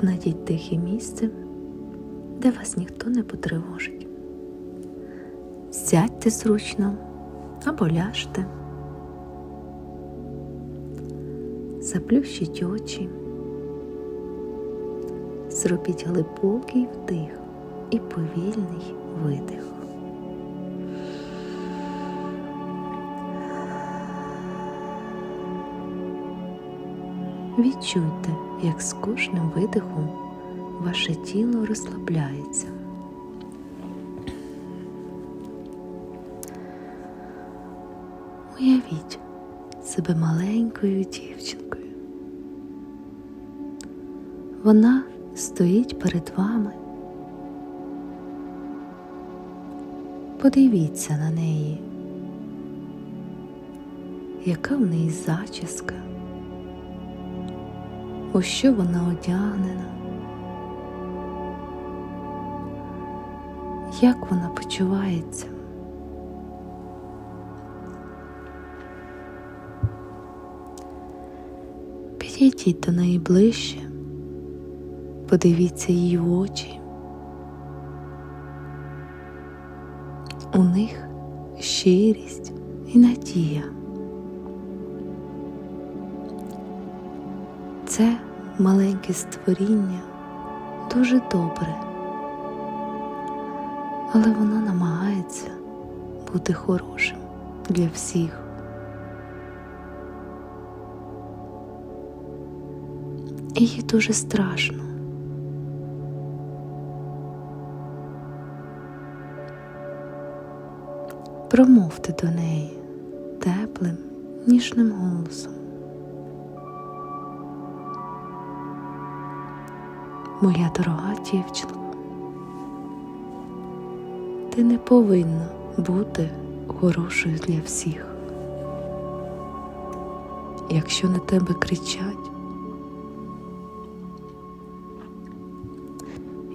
Знайдіть тихе місце, де вас ніхто не потривожить. Сядьте зручно або ляжте. Заплющіть очі. Зробіть глибокий вдих і повільний видих. Відчуйте, як з кожним видихом ваше тіло розслабляється. Уявіть себе маленькою дівчинкою. Вона стоїть перед вами. Подивіться на неї, яка в неї зачіска, у що вона одягнена, як вона почувається. Підійдіть до неї ближче, подивіться її в очі. У них щирість і надія. Це маленьке створіння дуже добре, але воно намагається бути хорошим для всіх. І їй дуже страшно. Промовте до неї теплим, ніжним голосом. Моя дорога дівчинко, ти не повинна бути хорошою для всіх. Якщо на тебе кричать,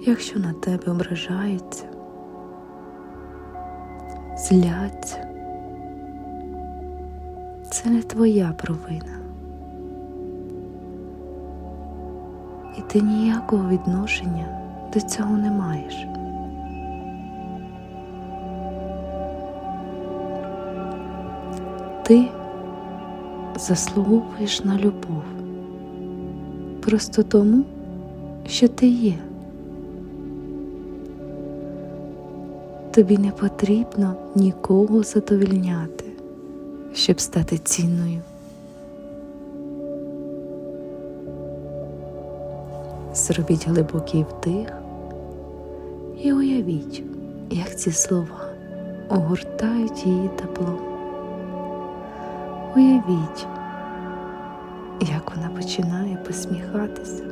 якщо на тебе ображаються, зляться, це не твоя провина. Ти ніякого відношення до цього не маєш. Ти заслуговуєш на любов просто тому, що ти є. Тобі не потрібно нікого задовільняти, щоб стати цінною. Зробіть глибокий вдих і уявіть, як ці слова огортають її тепло. Уявіть, як вона починає посміхатися,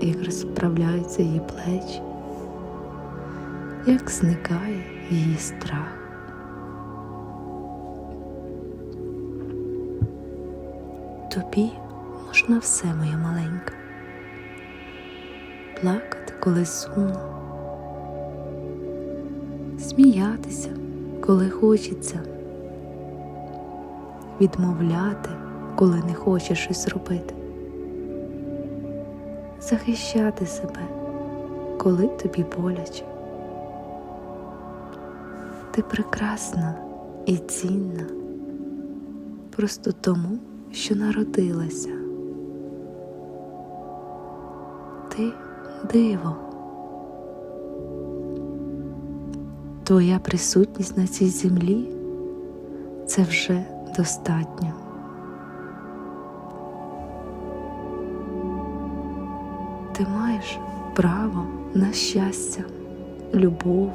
як розправляються її плечі, як зникає її страх. Тобі можна все, моя маленька плакати, коли сумно, сміятися, коли хочеться, відмовляти, коли не хочеш щось робити, захищати себе, коли тобі боляче. Ти прекрасна і цінна просто тому, що народилася. Ти диво. Твоя присутність на цій землі це вже достатньо. Ти маєш право на щастя, любов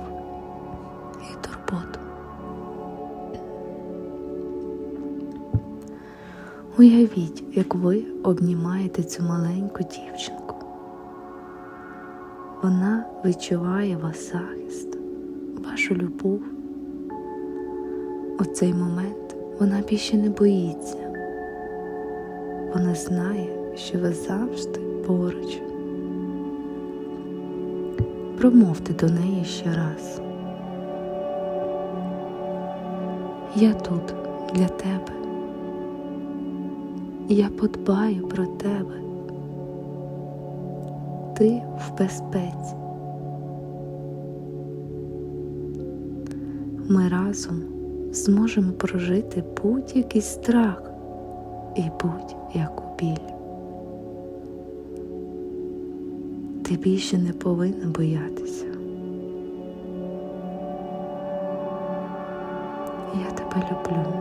і турботу. Уявіть, як ви обнімаєте цю маленьку дівчинку. Вона відчуває вас захист, вашу любов. У цей момент вона більше не боїться. Вона знає, що ви завжди поруч. Промовте до неї ще раз. Я тут для тебе. Я подбаю про тебе. Ти в безпеці. Ми разом зможемо прожити будь-який страх і будь-яку біль. Ти більше не повинна боятися. Я тебе люблю.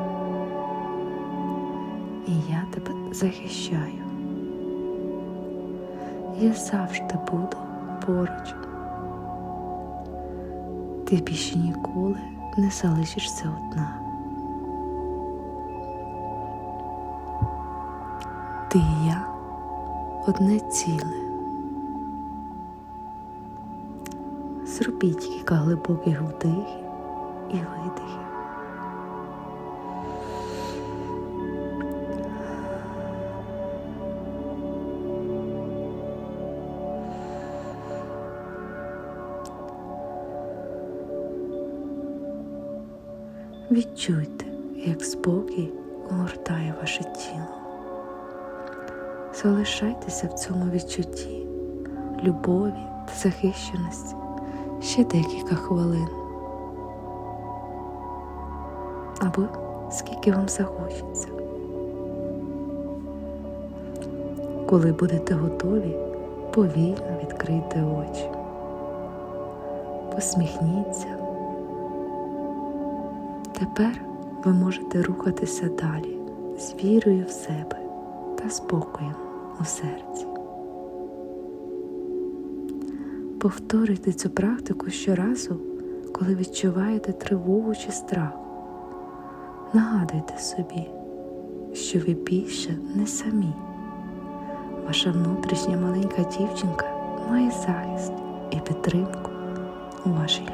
І я тебе захищаю. Я завжди буду поруч. Ти більше ніколи не залишишся одна. Ти і я одне ціле. Зробіть кілька глибоких вдихів і видихів. Відчуйте, як спокій огортає ваше тіло. Залишайтеся в цьому відчутті любові та захищеності ще декілька хвилин. Або скільки вам захочеться. Коли будете готові, повільно відкрийте очі. Посміхніться. Тепер ви можете рухатися далі з вірою в себе та спокоєм у серці. Повторюйте цю практику щоразу, коли відчуваєте тривогу чи страх. Нагадуйте собі, що ви більше не самі. Ваша внутрішня маленька дівчинка має захист і підтримку у вашій